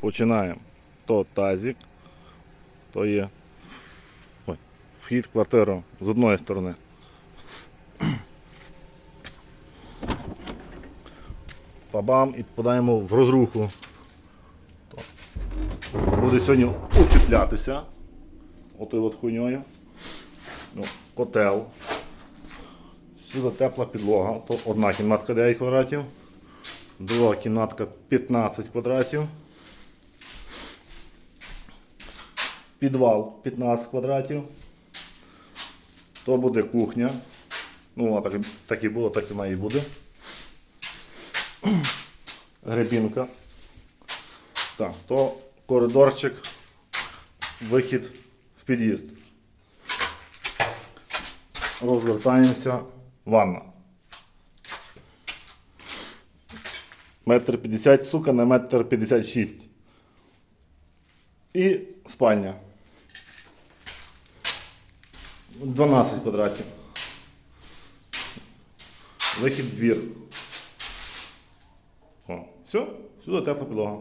Починаємо. То тазик, то є вхід в квартиру з одної сторони. Бабам і подаємо в розруху. Буде сьогодні утеплятися. Отою от хуйньою. Ну, котел. Сюди тепла підлога. То одна кімнатка 9 квадратів. Друга кімнатка 15 квадратів. Підвал 15 квадратів. То буде кухня. Ну, а так, так і було, так і має буде. Гребінка. Так, то коридорчик, вихід в під'їзд. Розвертаємося. Ванна. Метр п'ятдесят, сука, на метр п'ятдесят шість. І спальня. 12 квадратів. Вихід двір. О, все, сюди тепла підлога.